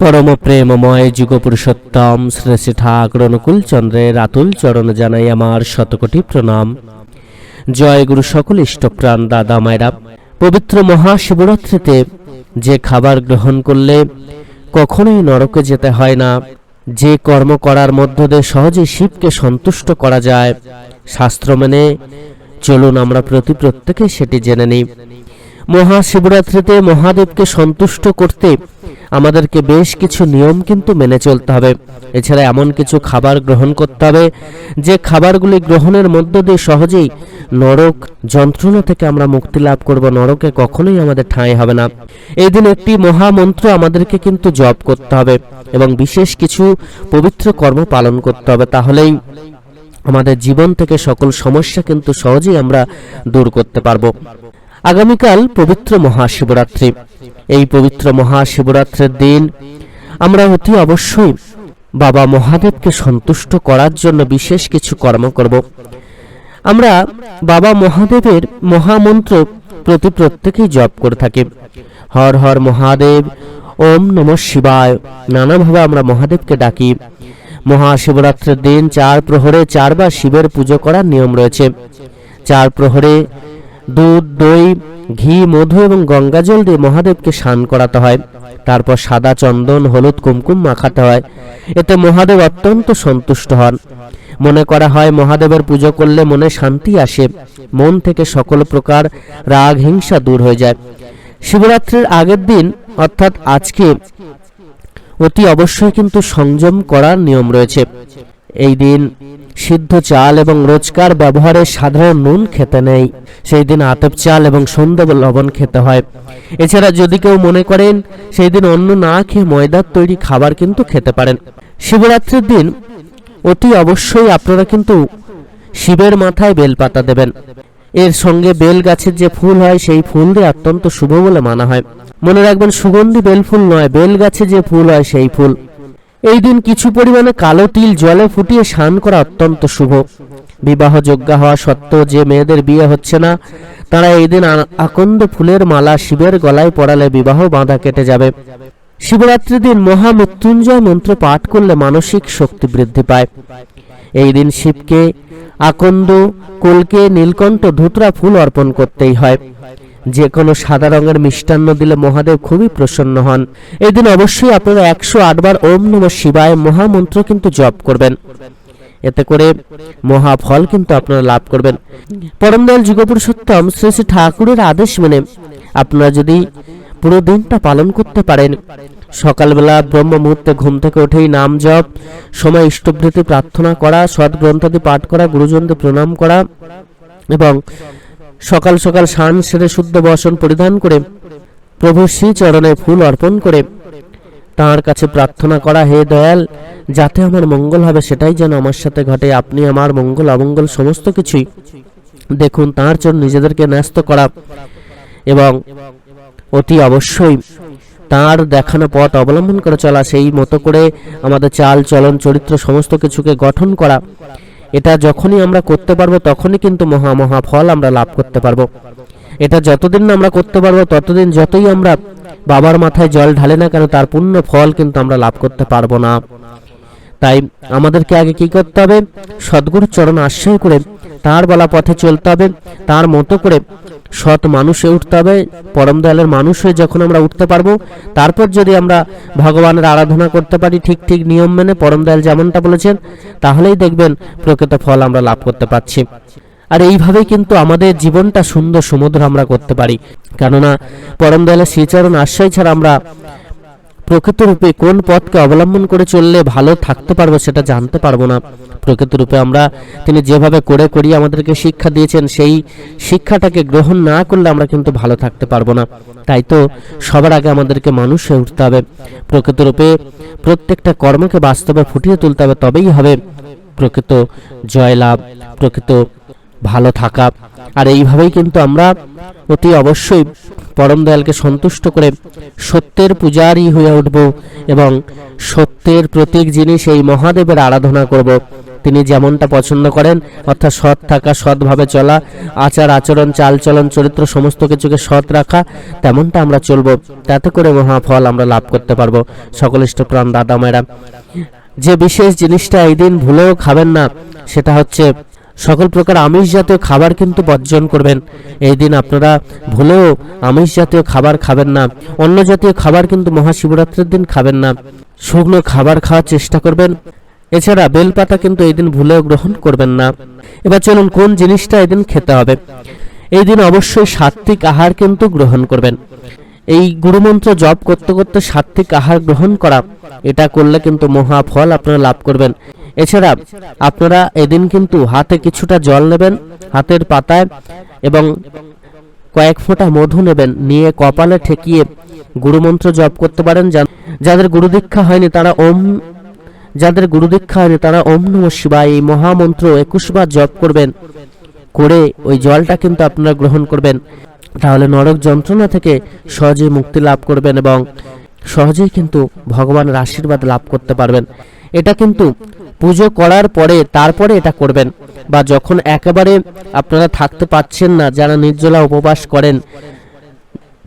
পরম প্রেমময় যুগ পুরুষোত্তম শ্রী শ্রী ঠাকুর অনুকূল চন্দ্রের আতুল চরণ জানাই আমার শতকোটি প্রণাম। জয় গুরু সকল ইষ্টপ্রাণ, দাদা মায়েরা। পবিত্র মহাশিবরাত্রিতে যে খাবার গ্রহণ করলে কখনোই নরকে যেতে হয় না, যে কর্ম করার মধ্য দিয়ে সহজে শিবকে সন্তুষ্ট করা যায়, শাস্ত্র মেনে চলুন আমরা প্রতি প্রত্যেকে সেটি জেনে নিই। মহাশিবরাত্রিতে মহাদেবকে সন্তুষ্ট করতে আমাদেরকে বেশ কিছু নিয়ম কিন্তু মেনে চলতে হবে। এছাড়া এমন কিছু খাবার গ্রহণ করতে হবে, যে খাবারগুলি গ্রহণের মধ্য দিয়ে সহজেই নরক যন্ত্রণা থেকে আমরা মুক্তি লাভ করব। নরকে কখনোই আমাদের ঠাঁই হবে না। এই দিন একটি মহামন্ত্র আমাদেরকে কিন্তু জপ করতে হবে এবং বিশেষ কিছু পবিত্র কর্ম পালন করতে হবে। তাহলেই আমাদের জীবন থেকে সকল সমস্যা কিন্তু সহজেই আমরা দূর করতে পারব। আগামীকাল পবিত্র মহাশিবরাত্রি। এই পবিত্র মহাশিবরাত্রির দিন আমরা অতি অবশ্যই বাবা মহাদেবকে সন্তুষ্ট করার জন্য বিশেষ কিছু কর্ম করব। আমরা বাবা মহাদেবের মহামন্ত্র প্রতি প্রত্যেকেই জপ করে থাকি। হর হর মহাদেব, ওম নম শিবায়। নানাভাবে আমরা মহাদেবকে ডাকি। মহাশিবরাত্রির দিন চার প্রহরে চারবার শিবের পুজো করার নিয়ম রয়েছে। চার প্রহরে দুধ, দই, ঘি, মধু এবং গঙ্গাজল দিয়ে মহাদেবকে স্নান করাতে হয়। তারপর সাদা চন্দন, হলুদ কুমকুম মাখাতে হয়। এতে মহাদেব অত্যন্ত সন্তুষ্ট হন। মনে করা হয়, মহাদেবের পুজো করলে মনে শান্তি আসে। মন থেকে সকল প্রকার রাগ, হিংসা দূর হয়ে যায়। শিবরাত্রির আগের দিন, অর্থাৎ আজকে, অতি অবশ্যই কিন্তু সংযম করার নিয়ম রয়েছে। এই দিন সিদ্ধ চাল এবং রোজকার ব্যবহারে সাধারণ নুন খেতে নেই। সেই দিন আতপ চাল এবং সন্ধ্যা লবণ খেতে হয়। এছাড়া যদি কেউ মনে করেন, সেই দিন অন্য না খেয়ে ময়দার তৈরি খাবার কিন্তু খেতে পারেন। শিবরাত্রির দিন অতি অবশ্যই আপনারা কিন্তু শিবের মাথায় বেলপাতা দেবেন। এর সঙ্গে বেল গাছের যে ফুল হয়, সেই ফুল দিয়ে অত্যন্ত শুভ বলে মানা হয়। মনে রাখবেন, সুগন্ধি বেল ফুল নয় বেল গাছে যে ফুল হয়, সেই ফুল। এই দিন কিছু পরিমাণে কালো তিল জলে ফুটিয়ে স্নান করা অত্যন্ত শুভ। বিবাহ যোগ্য হওয়া সত্ত্বেও যে মেয়েদের বিয়ে হচ্ছে না, তারা এই দিন আকন্দ ফুলের মালা শিবের গলায় পড়ালে বিবাহ বাঁধা কেটে যাবে। শিবরাত্রির দিন মহামৃত্যুঞ্জয় মন্ত্র পাঠ করলে মানসিক শক্তি বৃদ্ধি পায়। এই দিন শিবকে আকন্দ, কলকে, নীলকণ্ঠ, ধুতরা ফুল অর্পণ করতেই হয়। যে কোনো সাদা রঙের মিষ্টান্ন দিলে মহাদেব খুবই প্রসন্ন হন। এই দিন অবশ্যই আপনারা একশো আটবার ওম নম শিবায় মহামন্ত্র কিন্তু জপ করবেন। এতে করে মহা ফল কিন্তু আপনারা লাভ করবেন। পরমদয়াল যুগপুরুষোত্তম শ্রী শ্রী ঠাকুরের আদেশ মেনে আপনারা যদি পুরো দিনটা পালন করতে পারেন, সকালবেলা ব্রহ্ম মুহূর্তে ঘুম থেকে উঠেই নাম জপ, সময় ইষ্টভৃতি প্রার্থনা করা সদ্গ্রন্থাদি পাঠ করা, গুরুজনদের প্রণাম করা এবং সকাল সকাল স্নান সেরে শুদ্ধ বসন পরিধান করে প্রভু শ্রী চরণে ফুল অর্পণ করে তাঁর কাছে প্রার্থনা করা, হে দয়াল, যাতে আমার মঙ্গল হবে, সেটাই যেন আমার সাথে ঘটে। আপনি আমার মঙ্গল, অমঙ্গল সমস্ত কিছুই দেখুন, তাঁর জন্য নিজেদেরকে ন্যস্ত করা এবং অতি অবশ্যই তার দেখানো পথ অবলম্বন করে চলা। সেই মতো করে আমাদের চাল, চলন, চরিত্র, সমস্ত কিছুকে গঠন করা এটা যখনই আমরা করতে পারব তখনই কিন্তু মহা মহা ফল আমরা লাভ করতে পারব। এটা যতদিন না আমরা করতে পারব, ততদিন যতই আমরা বাবার মাথায় জল ঢালে না কেন, তার পূর্ণ ফল কিন্তু আমরা লাভ করতে পারব না। তাই আমাদেরকে আগে কি করতে হবে? সদ্গুরুর চরণ আশ্রয় করে তার বলা পথে চলতে হবে। তার মতো করে সৎ মানুষে উঠতে হবে, পরম দয়ালের মানুষ হয়ে যখন আমরা উঠতে পারব, তারপর যদি আমরা ভগবানের আরাধনা করতে পারি ঠিক ঠিক নিয়ম মেনে, পরম দয়াল যেমনটা বলেছেন, তাহলেই দেখবেন প্রকৃত ফল আমরা লাভ করতে পারছি। আর এইভাবেই কিন্তু আমাদের জীবনটা সুন্দর সমুদ্র আমরা করতে পারি। কেননা পরম দয়ালের শ্রীচরণ আশ্রয় ছাড়া আমরা প্রকৃত রূপে কোন পথকে অবলম্বন করে চললে ভালো থাকতে পারব সেটা জানতে পারব না। প্রকৃত রূপে আমরা তিনি যেভাবে করে করিয়ে আমাদেরকে শিক্ষা দিয়েছেন, সেই শিক্ষাটাকে গ্রহণ না করলে আমরা কিন্তু ভালো থাকতে পারব না। তাই তো সবার আগে আমাদেরকে মানুষ হয়ে উঠতে হবে। প্রকৃত রূপে প্রত্যেকটা কর্মকে বাস্তবে ফুটিয়ে তুলতে হবে, তবেই হবে প্রকৃত জয়লাভ, প্রকৃত ভালো থাকা। আর এইভাবেই কিন্তু আমরা অতি অবশ্যই পরম দয়ালকে সন্তুষ্ট করে সত্যের পূজারই হয়ে উঠব এবং সত্যের প্রতীক যিনি সেই মহাদেবের আরাধনা করব। তিনি যেমনটা পছন্দ করেন, অর্থাৎ সৎ থাকা, সৎভাবে চলা, আচার, আচরণ, চালচলন, চরিত্র সমস্ত কিছুকে সৎ রাখা, তেমনটা আমরা চলবো। তাতে করে মহাফল আমরা লাভ করতে পারব। সকল ইষ্টপ্রাণ দাদা মায়েরা, যে বিশেষ জিনিসটা এই দিন ভুলেও খাবেন না, সেটা হচ্ছে সকল প্রকার আমিষ জাতীয় খাবার কিন্তু বর্জন করবেন। এই দিন আপনারা ভুলেও আমিষ জাতীয় খাবার খাবেন না। অন্য জাতীয় খাবার কিন্তু মহাশিবরাত্রির দিন খাবেন না। শুকনো খাবার খাওয়ার চেষ্টা করবেন। এছাড়া বেলপাতা কিন্তু এই দিন ভুলেও গ্রহণ করবেন না। এবার চলুন কোন জিনিসটা এদিন খেতে হবে। এই দিন অবশ্যই সাত্বিক আহার কিন্তু গ্রহণ করবেন। এই গুরুমন্ত্র জপ করতে করতে সাত্বিক আহার গ্রহণ করা, এটা করলে কিন্তু মহা ফল আপনারা লাভ করবেন। এছাড়া আপনারা এদিন কিন্তু হাতে কিছুটা জল নেবেন, হাতের পাতায় এবং কয়েক ফোঁটা মধু নেবেন, নিয়ে কপালে ঠেকিয়ে গুরুমন্ত্র জপ করতে পারেন। যাদের গুরুদীক্ষা হয়নি তারা ওম যাদের গুরুদীক্ষা হয়নি তারা ওম নম শিবায় এই মহামন্ত্র একুশ বার জপ করবেন। করে ওই জলটা কিন্তু আপনারা গ্রহণ করবেন। তাহলে নরক যন্ত্রণা থেকে সহজেই মুক্তি লাভ করবেন এবং সহজেই কিন্তু ভগবানের আশীর্বাদ লাভ করতে পারবেন। এটা কিন্তু পুজো করার পরে, তারপরে এটা করবেন বা যখন একেবারে আপনারা থাকতে পাচ্ছেন না, যারা নির্জলা উপবাস করেন,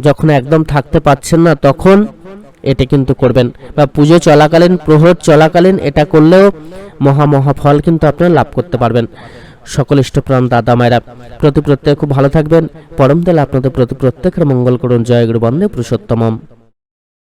যখন একদম থাকতে পাচ্ছেন না, তখন এটা কিন্তু করবেন বা পুজো চলাকালীন, প্রহর চলাকালীন এটা করলেও মহা মহা ফল কিন্তু আপনারা লাভ করতে পারবেন। সকল ইষ্টপ্রাণ দাদা মায়েরা প্রতি প্রত্যেক খুব ভালো থাকবেন। পরম দেলে আপনাদের প্রতি প্রত্যেকের মঙ্গল করুন। জয় গুরু বন্দে পুরুষোত্তমম।